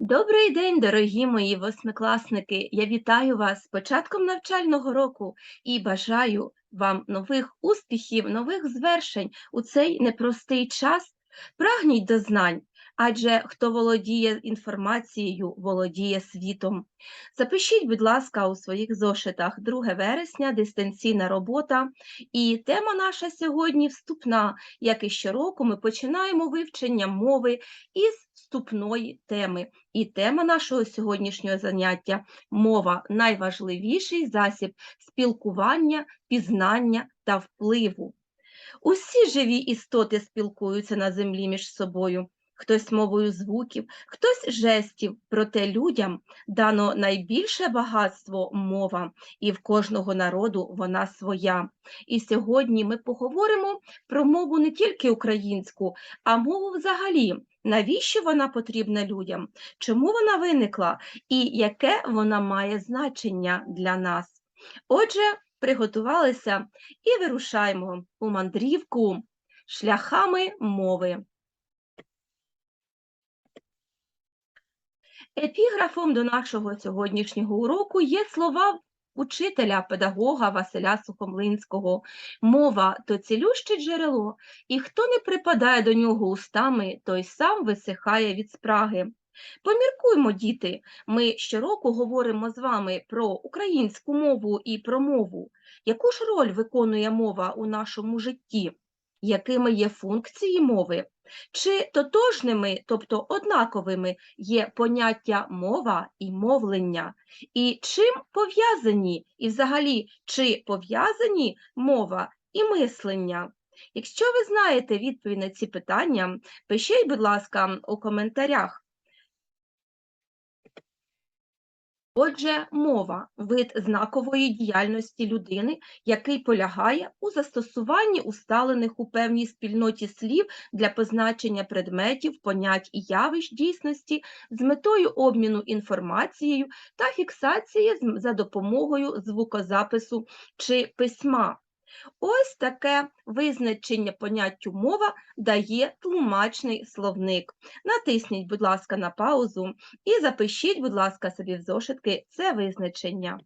Добрий день, дорогі мої восьмикласники! Я вітаю вас з початком навчального року і бажаю вам нових успіхів, нових звершень у цей непростий час. Прагніть до знань, адже хто володіє інформацією, володіє світом. Запишіть, будь ласка, у своїх зошитах 2 вересня, дистанційна робота. І тема наша сьогодні вступна. Як і щороку, ми починаємо вивчення мови із вступної теми. І тема нашого сьогоднішнього заняття мова найважливіший засіб спілкування, пізнання та впливу. Усі живі істоти спілкуються на землі між собою. Хтось мовою звуків, хтось жестів, проте людям дано найбільше багатство мова, і в кожного народу вона своя. І сьогодні ми поговоримо про мову не тільки українську, а мову взагалі. Навіщо вона потрібна людям? Чому вона виникла і яке вона має значення для нас? Отже, приготувалися і вирушаємо у мандрівку шляхами мови. Епіграфом до нашого сьогоднішнього уроку є слова учителя, педагога Василя Сухомлинського. Мова то цілюще джерело, і хто не припадає до нього устами, той сам висихає від спраги. Поміркуймо, діти, ми щороку говоримо з вами про українську мову і про мову. Яку ж роль виконує мова у нашому житті? Якими є функції мови? Чи тотожними, тобто однаковими, є поняття мова і мовлення? І чим пов'язані, і взагалі, чи пов'язані мова і мислення? Якщо ви знаєте відповідь на ці питання, пишіть, будь ласка, у коментарях. Отже, мова вид знакової діяльності людини, який полягає у застосуванні усталених у певній спільноті слів для позначення предметів, понять і явищ дійсності з метою обміну інформацією та фіксації за допомогою звукозапису чи письма. Ось таке визначення поняттю мова дає тлумачний словник. Натисніть, будь ласка, на паузу і запишіть, будь ласка, собі в зошитки це визначення.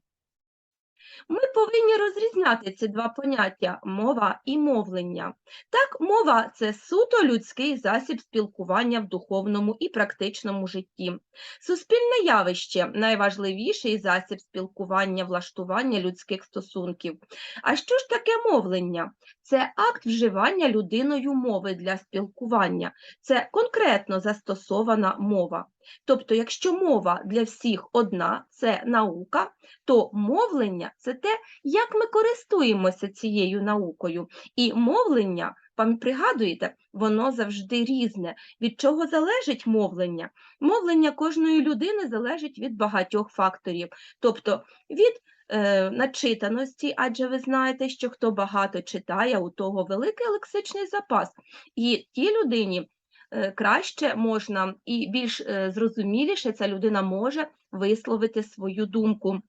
Ми повинні розрізняти ці два поняття мова і мовлення. Так, мова це суто людський засіб спілкування в духовному і практичному житті. Суспільне явище найважливіший засіб спілкування, влаштування людських стосунків. А що ж таке мовлення? Це акт вживання людиною мови для спілкування. Це конкретно застосована мова. Тобто, якщо мова для всіх одна це наука, то мовлення це те, як ми користуємося цією наукою. І мовлення, пам- пригадуєте, воно завжди різне. Від чого залежить мовлення? Мовлення кожної людини залежить від багатьох факторів, тобто від е, начитаності, адже ви знаєте, що хто багато читає, у того великий лексичний запас. І тій людині е, краще можна і більш е, зрозуміліше ця людина може висловити свою думку.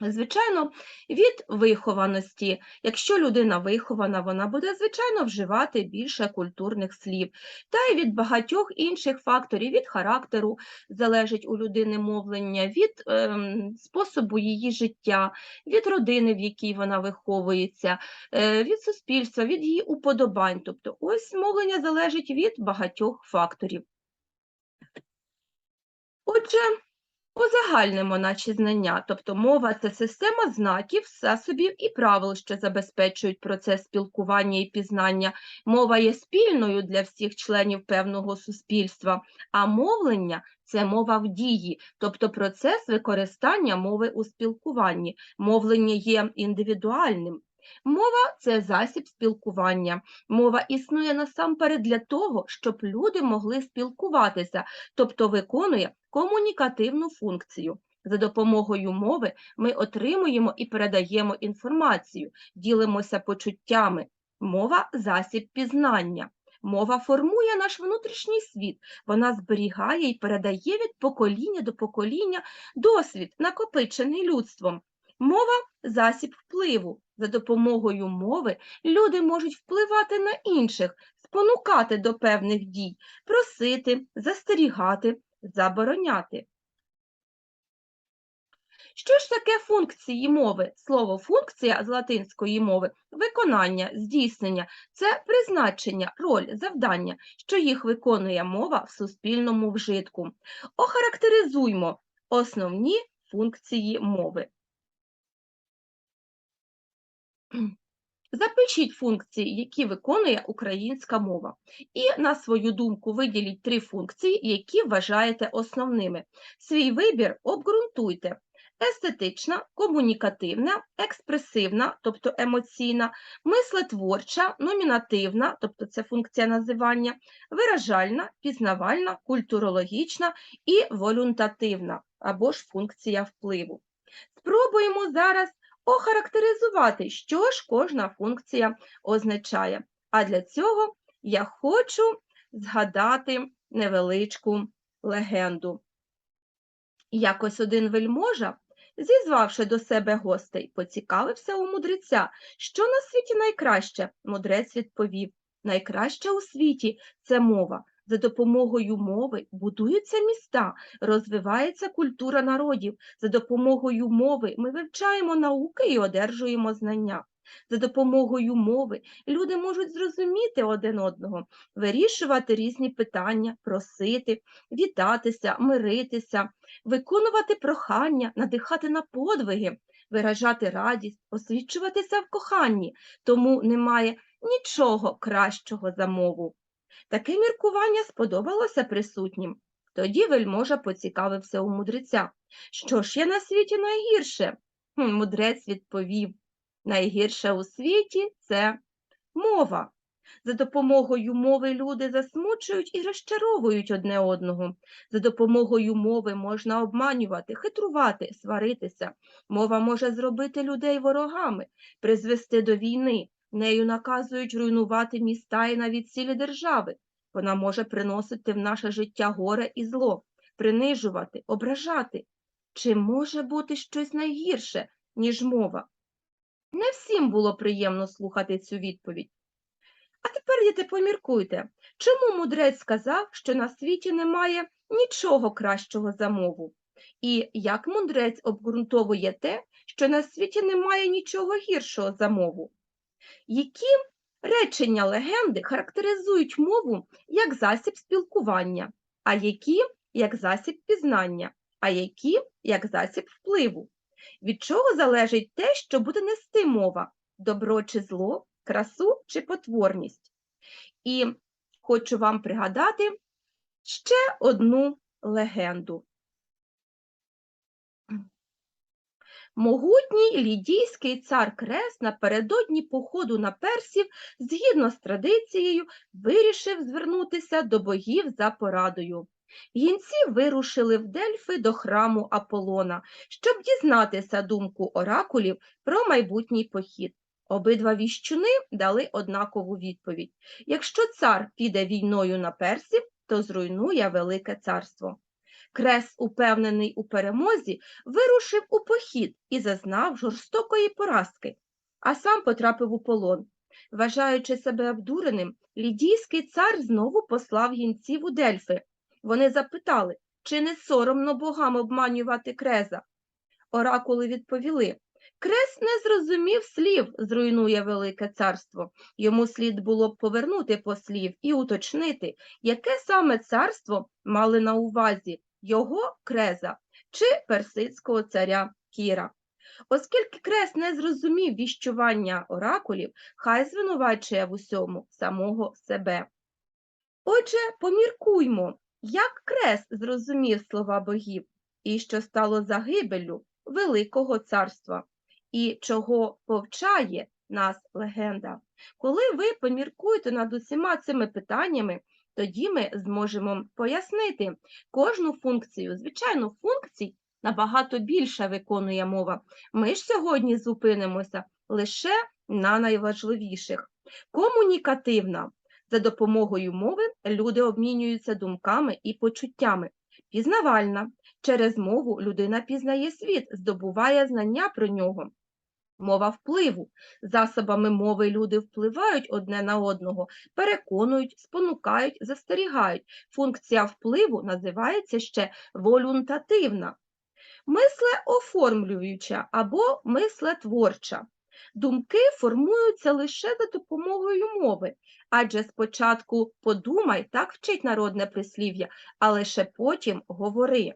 Звичайно, від вихованості. Якщо людина вихована, вона буде, звичайно, вживати більше культурних слів. Та й від багатьох інших факторів, від характеру залежить у людини мовлення, від ем, способу її життя, від родини, в якій вона виховується, е, від суспільства, від її уподобань. Тобто ось мовлення залежить від багатьох факторів. Отже, Узагальнимо наші знання, тобто мова це система знаків, засобів і правил, що забезпечують процес спілкування і пізнання. Мова є спільною для всіх членів певного суспільства, а мовлення це мова в дії, тобто процес використання мови у спілкуванні. Мовлення є індивідуальним. Мова це засіб спілкування. Мова існує насамперед для того, щоб люди могли спілкуватися, тобто виконує комунікативну функцію. За допомогою мови ми отримуємо і передаємо інформацію, ділимося почуттями. Мова засіб пізнання. Мова формує наш внутрішній світ, вона зберігає і передає від покоління до покоління досвід, накопичений людством. Мова засіб впливу. За допомогою мови люди можуть впливати на інших, спонукати до певних дій, просити, застерігати, забороняти. Що ж таке функції мови? Слово функція з латинської мови виконання, здійснення це призначення, роль, завдання, що їх виконує мова в суспільному вжитку. Охарактеризуймо основні функції мови. Запишіть функції, які виконує українська мова. І, на свою думку, виділіть три функції, які вважаєте основними. Свій вибір обґрунтуйте. Естетична, комунікативна, експресивна, тобто емоційна, мислетворча, номінативна, тобто це функція називання, виражальна, пізнавальна, культурологічна і волюнтативна, або ж функція впливу. Спробуємо зараз охарактеризувати, що ж кожна функція означає. А для цього я хочу згадати невеличку легенду. Якось один вельможа, зізвавши до себе гостей, поцікавився у мудреця, що на світі найкраще. Мудрець відповів: найкраще у світі це мова. За допомогою мови будуються міста, розвивається культура народів. За допомогою мови ми вивчаємо науки і одержуємо знання. За допомогою мови люди можуть зрозуміти один одного, вирішувати різні питання, просити, вітатися, миритися, виконувати прохання, надихати на подвиги, виражати радість, освічуватися в коханні, тому немає нічого кращого за мову. Таке міркування сподобалося присутнім. Тоді вельможа поцікавився у мудреця. Що ж є на світі найгірше? Мудрець відповів найгірше у світі це мова. За допомогою мови люди засмучують і розчаровують одне одного. За допомогою мови можна обманювати, хитрувати, сваритися. Мова може зробити людей ворогами, призвести до війни. Нею наказують руйнувати міста і навіть цілі держави. Вона може приносити в наше життя горе і зло, принижувати, ображати. Чи може бути щось найгірше, ніж мова? Не всім було приємно слухати цю відповідь. А тепер, діти, поміркуйте, чому мудрець сказав, що на світі немає нічого кращого за мову? І як мудрець обґрунтовує те, що на світі немає нічого гіршого за мову? Які речення легенди характеризують мову як засіб спілкування, а які як засіб пізнання, а які як засіб впливу? Від чого залежить те, що буде нести мова добро чи зло, красу чи потворність? І хочу вам пригадати ще одну легенду. Могутній лідійський цар Крес напередодні походу на персів, згідно з традицією, вирішив звернутися до богів за порадою. Гінці вирушили в Дельфи до храму Аполлона, щоб дізнатися думку оракулів про майбутній похід. Обидва віщуни дали однакову відповідь якщо цар піде війною на персів, то зруйнує Велике царство. Крес, упевнений у перемозі, вирушив у похід і зазнав жорстокої поразки, а сам потрапив у полон. Вважаючи себе обдуреним, лідійський цар знову послав гінців у Дельфи. Вони запитали, чи не соромно богам обманювати креза. Оракули відповіли Крес не зрозумів слів, зруйнує Велике царство. Йому слід було б повернути послів і уточнити, яке саме царство мали на увазі його креза чи персидського царя Кіра. Оскільки крес не зрозумів віщування оракулів, хай звинувачує в усьому самого себе. Отже, поміркуймо, як крес зрозумів слова богів і що стало загибеллю Великого царства, і чого повчає нас легенда. Коли ви поміркуєте над усіма цими питаннями, тоді ми зможемо пояснити кожну функцію. Звичайно, функцій набагато більше виконує мова. Ми ж сьогодні зупинимося лише на найважливіших. Комунікативна. За допомогою мови люди обмінюються думками і почуттями. Пізнавальна. Через мову людина пізнає світ, здобуває знання про нього. Мова впливу. Засобами мови люди впливають одне на одного, переконують, спонукають, застерігають. Функція впливу називається ще волюнтативна, мислеоформлююча або мислетворча. Думки формуються лише за допомогою мови, адже спочатку подумай, так вчить народне прислів'я, а лише потім говори.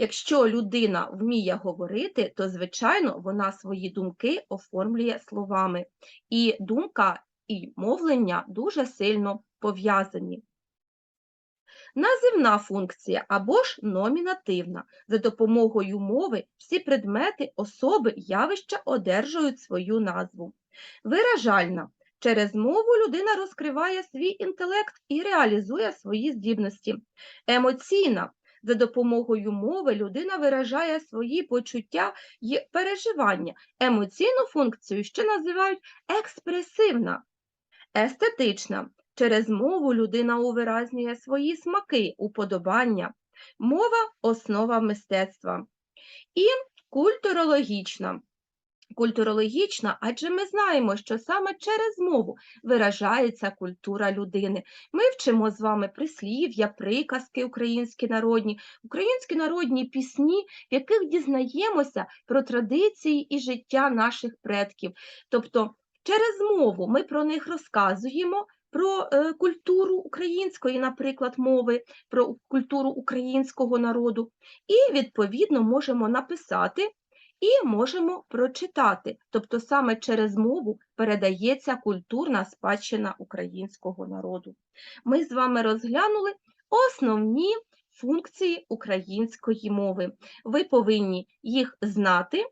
Якщо людина вміє говорити, то, звичайно, вона свої думки оформлює словами. І думка і мовлення дуже сильно пов'язані. Називна функція або ж номінативна. За допомогою мови всі предмети, особи, явища одержують свою назву. Виражальна. Через мову людина розкриває свій інтелект і реалізує свої здібності. Емоційна. За допомогою мови людина виражає свої почуття і переживання. Емоційну функцію ще називають експресивна, естетична. Через мову людина увиразнює свої смаки, уподобання. Мова основа мистецтва. І культурологічна. Культурологічна, адже ми знаємо, що саме через мову виражається культура людини. Ми вчимо з вами прислів'я, приказки українські народні, українські народні пісні, в яких дізнаємося про традиції і життя наших предків. Тобто через мову ми про них розказуємо, про е, культуру української, наприклад, мови, про культуру українського народу, і, відповідно, можемо написати і можемо прочитати. Тобто саме через мову передається культурна спадщина українського народу. Ми з вами розглянули основні функції української мови. Ви повинні їх знати.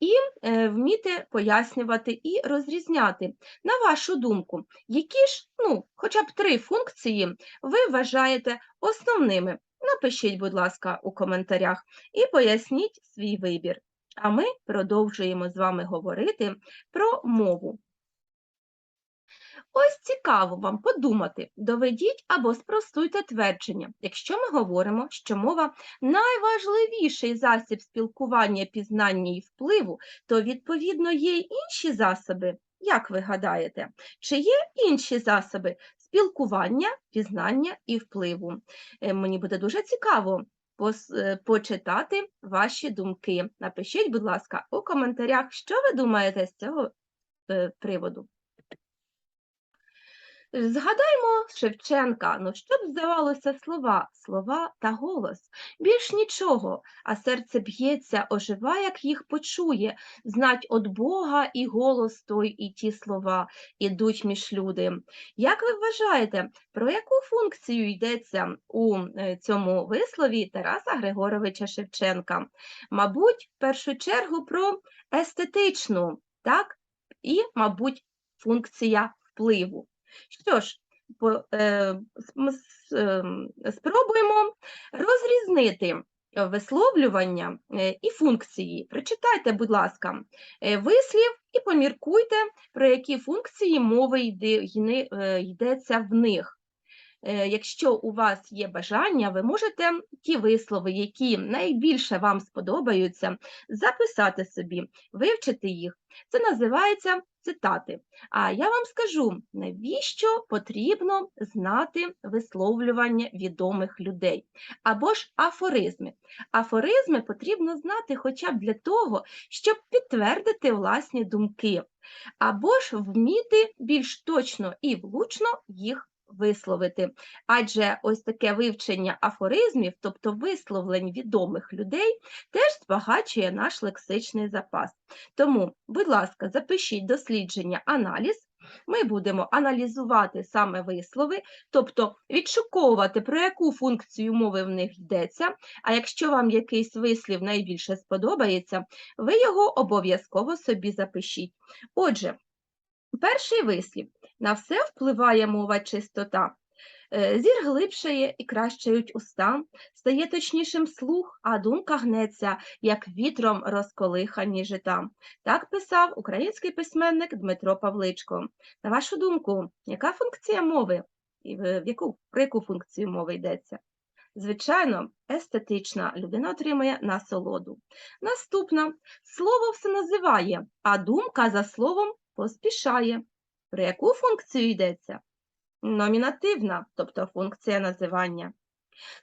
І е, вміти пояснювати і розрізняти. На вашу думку, які ж, ну, хоча б три функції ви вважаєте основними? Напишіть, будь ласка, у коментарях і поясніть свій вибір. А ми продовжуємо з вами говорити про мову. Ось цікаво вам подумати, доведіть або спростуйте твердження, якщо ми говоримо, що мова найважливіший засіб спілкування, пізнання і впливу, то, відповідно, є й інші засоби. Як ви гадаєте, чи є інші засоби спілкування, пізнання і впливу? Е, Мені буде дуже цікаво почитати ваші думки. Напишіть, будь ласка, у коментарях, що ви думаєте з цього е, приводу. Згадаймо Шевченка, ну що б здавалося слова, слова та голос. Більш нічого, а серце б'ється, ожива, як їх почує, знать од Бога і голос той, і ті слова ідуть між люди. Як ви вважаєте, про яку функцію йдеться у е, цьому вислові Тараса Григоровича Шевченка? Мабуть, в першу чергу про естетичну, так? І, мабуть, функція впливу. Що ж, е, ем, спробуємо розрізнити висловлювання е, і функції. Прочитайте, будь ласка, е, вислів і поміркуйте, про які функції мови йде, е, йдеться в них. Е, Якщо у вас є бажання, ви можете ті вислови, які найбільше вам сподобаються, записати собі, вивчити їх. Це називається цитати. А я вам скажу, навіщо потрібно знати висловлювання відомих людей або ж афоризми. Афоризми потрібно знати хоча б для того, щоб підтвердити власні думки, або ж вміти більш точно і влучно їх висловити. Адже ось таке вивчення афоризмів, тобто висловлень відомих людей, теж збагачує наш лексичний запас. Тому, будь ласка, запишіть дослідження аналіз. Ми будемо аналізувати саме вислови, тобто відшуковувати, про яку функцію мови в них йдеться. А якщо вам якийсь вислів найбільше сподобається, ви його обов'язково собі запишіть. Отже, перший вислів на все впливає мова чистота. Е, Зір глибшає і кращають уста, стає точнішим слух, а думка гнеться, як вітром розколихані жита. Так писав український письменник Дмитро Павличко. На вашу думку, яка функція мови? І в в яку, про яку функцію мови йдеться? Звичайно, естетична людина отримує насолоду. Наступна слово все називає, а думка за словом поспішає. Про яку функцію йдеться? Номінативна, тобто функція називання.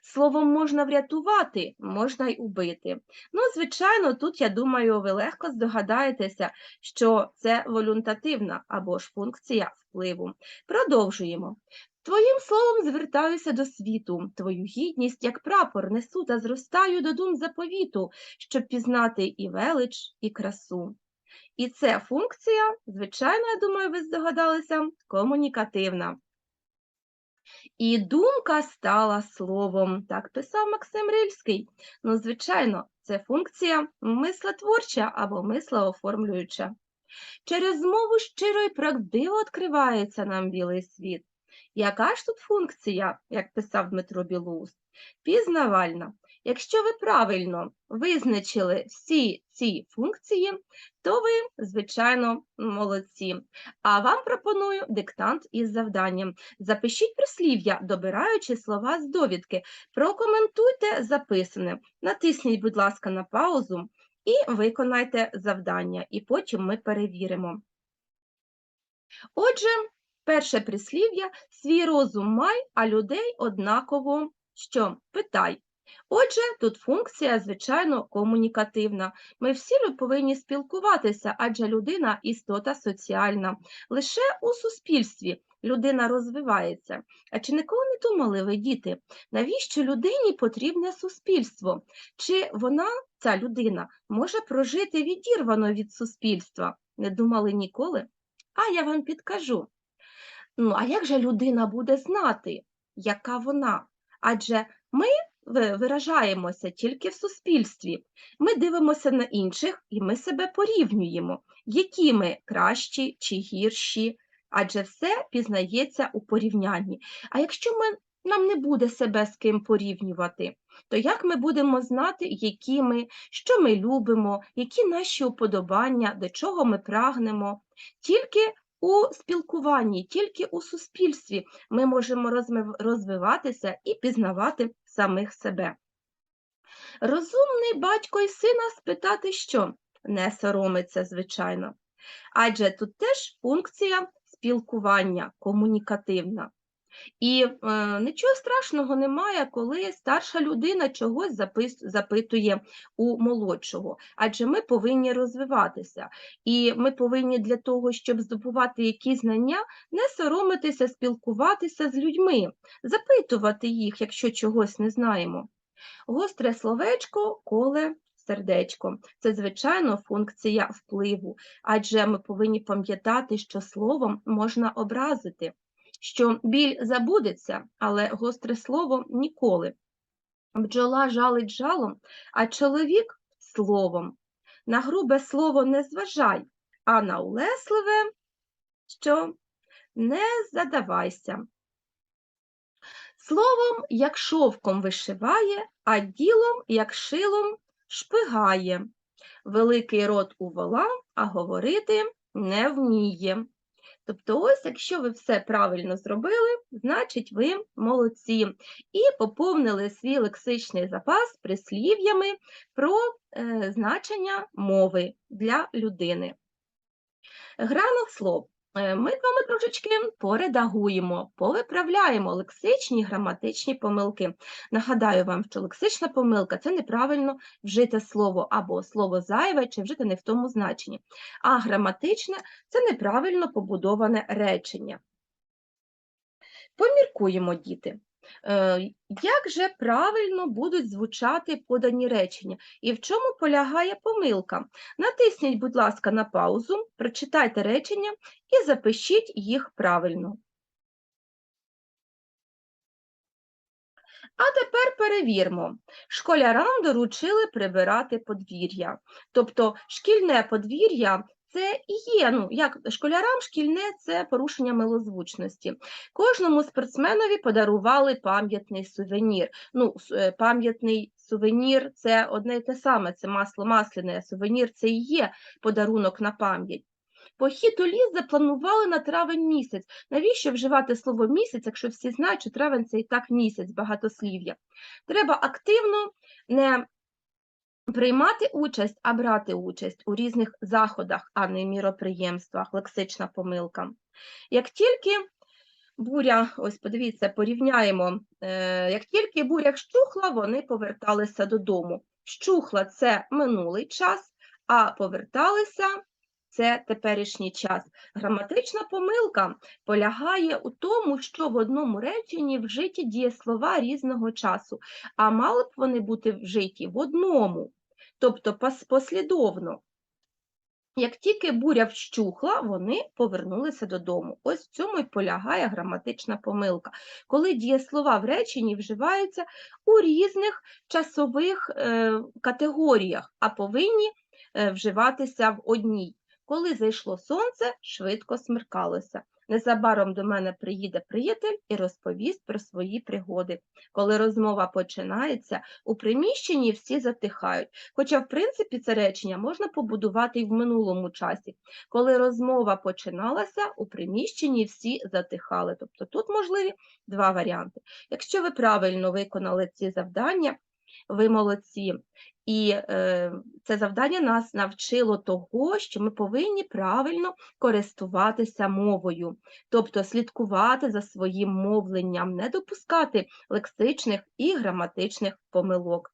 Словом можна врятувати, можна й убити. Ну, звичайно, тут, я думаю, ви легко здогадаєтеся, що це волюнтативна або ж функція впливу. Продовжуємо. Твоїм словом звертаюся до світу, твою гідність, як прапор, несу та зростаю до дум заповіту, щоб пізнати і велич, і красу. І це функція, звичайно, я думаю, ви здогадалися, комунікативна. І думка стала словом, так писав Максим Рильський. Ну, звичайно, це функція мислотворча або мислооформлююча. Через мову щиро і правдиво відкривається нам білий світ. Яка ж тут функція, як писав Дмитро Білоус? Пізнавальна. Якщо ви правильно визначили всі ці функції, то ви, звичайно, молодці. А вам пропоную диктант із завданням. Запишіть прислів'я, добираючи слова з довідки. Прокоментуйте записане. Натисніть, будь ласка, на паузу і виконайте завдання, і потім ми перевіримо. Отже, перше прислів'я свій розум май, а людей однаково що? Питай. Отже, тут функція, звичайно, комунікативна. Ми всі повинні спілкуватися, адже людина істота соціальна. Лише у суспільстві людина розвивається. А чи ніколи не думали ви, діти, навіщо людині потрібне суспільство? Чи вона, ця людина, може прожити відірвано від суспільства? Не думали ніколи? А я вам підкажу. Ну, а як же людина буде знати, яка вона? Адже ми виражаємося тільки в суспільстві. Ми дивимося на інших і ми себе порівнюємо, які ми кращі чи гірші, адже все пізнається у порівнянні. А якщо ми, нам не буде себе з ким порівнювати, то як ми будемо знати, які ми, що ми любимо, які наші уподобання, до чого ми прагнемо? Тільки у спілкуванні, тільки у суспільстві ми можемо розвиватися і пізнавати самих себе. Розумний батько і сина спитати що? Не соромиться, звичайно. Адже тут теж функція спілкування комунікативна. І е, нічого страшного немає, коли старша людина чогось запис, запитує у молодшого, адже ми повинні розвиватися. І ми повинні для того, щоб здобувати якісь знання, не соромитися, спілкуватися з людьми, запитувати їх, якщо чогось не знаємо. Гостре словечко, коле сердечко. Це, звичайно, функція впливу, адже ми повинні пам'ятати, що словом можна образити, що біль забудеться, але гостре слово ніколи. Бджола жалить жалом, а чоловік словом. На грубе слово не зважай, а на улесливе, що не задавайся. Словом, як шовком вишиває, а ділом, як шилом, шпигає. Великий рот у вола, а говорити не вміє. Тобто, ось, якщо ви все правильно зробили, значить ви молодці. І поповнили свій лексичний запас прислів'ями про е, значення мови для людини. Граних слов. Е, Ми з вами трошечки поредагуємо, повиправляємо лексичні граматичні помилки. Нагадаю вам, що лексична помилка це неправильно вжите слово або слово зайве чи вжите не в тому значенні. А граматичне це неправильно побудоване речення. Поміркуємо, діти. Е, Як же правильно будуть звучати подані речення і в чому полягає помилка? Натисніть, будь ласка, на паузу, прочитайте речення і запишіть їх правильно. А тепер перевірмо. Школярам доручили прибирати подвір'я. Тобто шкільне подвір'я це і є, ну, як школярам шкільне це порушення милозвучності. Кожному спортсменові подарували пам'ятний сувенір. Ну, е, пам'ятний сувенір це одне і те саме, це масло масляне, сувенір це і є подарунок на пам'ять. Похід у ліс запланували на травень місяць. Навіщо вживати слово місяць, якщо всі знають, що травень це і так місяць, багатослів'я. Треба активно не приймати участь, а брати участь у різних заходах, а не міроприємствах, лексична помилка. Як тільки буря, ось подивіться, порівняємо, е, як тільки буря щухла, вони поверталися додому. Щухла це минулий час, а поверталися це теперішній час. Граматична помилка полягає у тому, що в одному реченні вжиті дієслова різного часу, а мали б вони бути вжиті в одному, тобто послідовно. Як тільки буря вщухла, вони повернулися додому. Ось в цьому і полягає граматична помилка, коли дієслова в реченні вживаються у різних часових е, категоріях, а повинні е, вживатися в одній. Коли зайшло сонце, швидко смеркалося. Незабаром до мене приїде приятель і розповість про свої пригоди. Коли розмова починається, у приміщенні всі затихають. Хоча, в принципі, це речення можна побудувати і в минулому часі. Коли розмова починалася, у приміщенні всі затихали. Тобто тут можливі два варіанти. Якщо ви правильно виконали ці завдання, ви молодці. І е, це завдання нас навчило того, що ми повинні правильно користуватися мовою, тобто слідкувати за своїм мовленням, не допускати лексичних і граматичних помилок.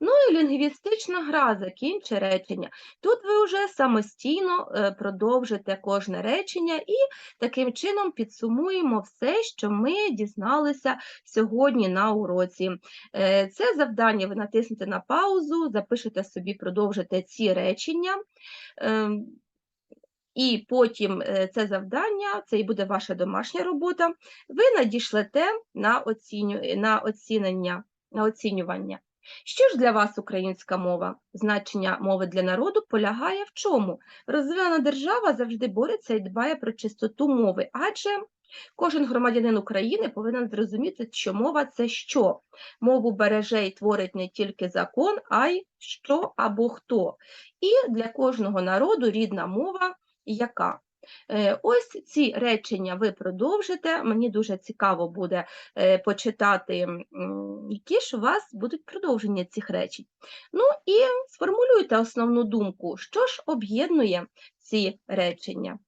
Ну і лінгвістична гра закінчи речення. Тут ви вже самостійно е, продовжите кожне речення і таким чином підсумуємо все, що ми дізналися сьогодні на уроці. Е, Це завдання ви натиснете на паузу, запишете собі, продовжите ці речення. Ем, І потім е, це завдання, це і буде ваша домашня робота, ви надішлете на, оціню, на оцінювання. Що ж для вас українська мова? Значення мови для народу полягає в чому? Розвинена держава завжди бореться і дбає про чистоту мови, адже кожен громадянин України повинен зрозуміти, що мова це що. Мову береже і творить не тільки закон, а й що або хто. І для кожного народу рідна мова яка. Е, Ось ці речення ви продовжите. Мені дуже цікаво буде е, почитати, які ж у вас будуть продовження цих речень. Ну і сформулюйте основну думку, що ж об'єднує ці речення.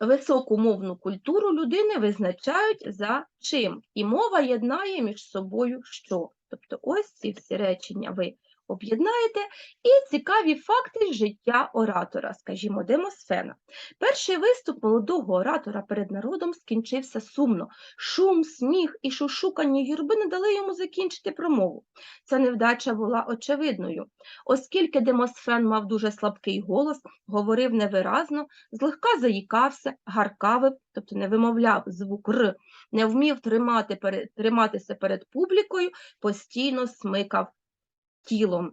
Високу мовну культуру людини визначають за чим, і мова єднає між собою що. Тобто ось ці всі речення ви об'єднаєте і цікаві факти життя оратора, скажімо, Демосфена. Перший виступ молодого оратора перед народом скінчився сумно. Шум, сміх і шушукання юрби не дали йому закінчити промову. Ця невдача була очевидною. Оскільки Демосфен мав дуже слабкий голос, говорив невиразно, злегка заїкався, гаркавив, тобто не вимовляв звук Р, не вмів тримати перед, триматися перед публікою, постійно смикав тілом.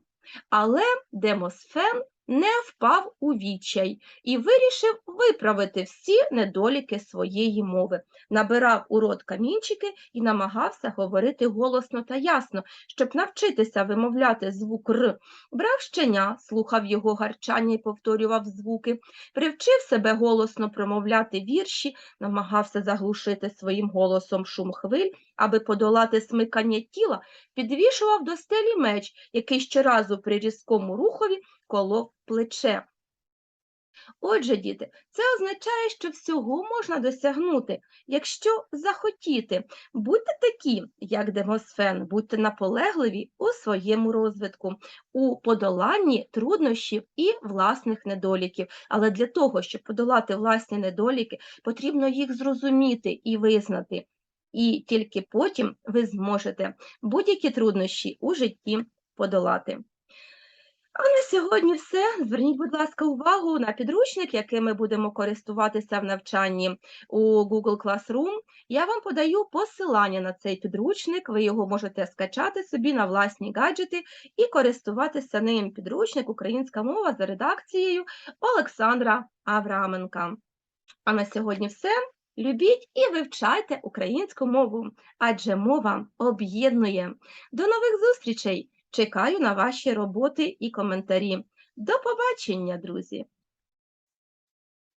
Але Демосфен не впав у відчай і вирішив виправити всі недоліки своєї мови. Набирав у рот камінчики і намагався говорити голосно та ясно, щоб навчитися вимовляти звук Р. Брав щеня, слухав його гарчання і повторював звуки, привчив себе голосно промовляти вірші, намагався заглушити своїм голосом шум хвиль, аби подолати смикання тіла, підвішував до стелі меч, який щоразу при різкому рухові колов плече. Отже, діти, це означає, що всього можна досягнути, якщо захотіти. Будьте такі, як Демосфен, будьте наполегливі у своєму розвитку, у подоланні труднощів і власних недоліків. Але для того, щоб подолати власні недоліки, потрібно їх зрозуміти і визнати. І тільки потім ви зможете будь-які труднощі у житті подолати. А на сьогодні все. Зверніть, будь ласка, увагу на підручник, яким ми будемо користуватися в навчанні у Google Classroom. Я вам подаю посилання на цей підручник. Ви його можете скачати собі на власні гаджети і користуватися ним. Підручник Українська мова за редакцією Олександра Авраменка. А на сьогодні все. Любіть і вивчайте українську мову, адже мова об'єднує. До нових зустрічей! Чекаю на ваші роботи і коментарі. До побачення, друзі!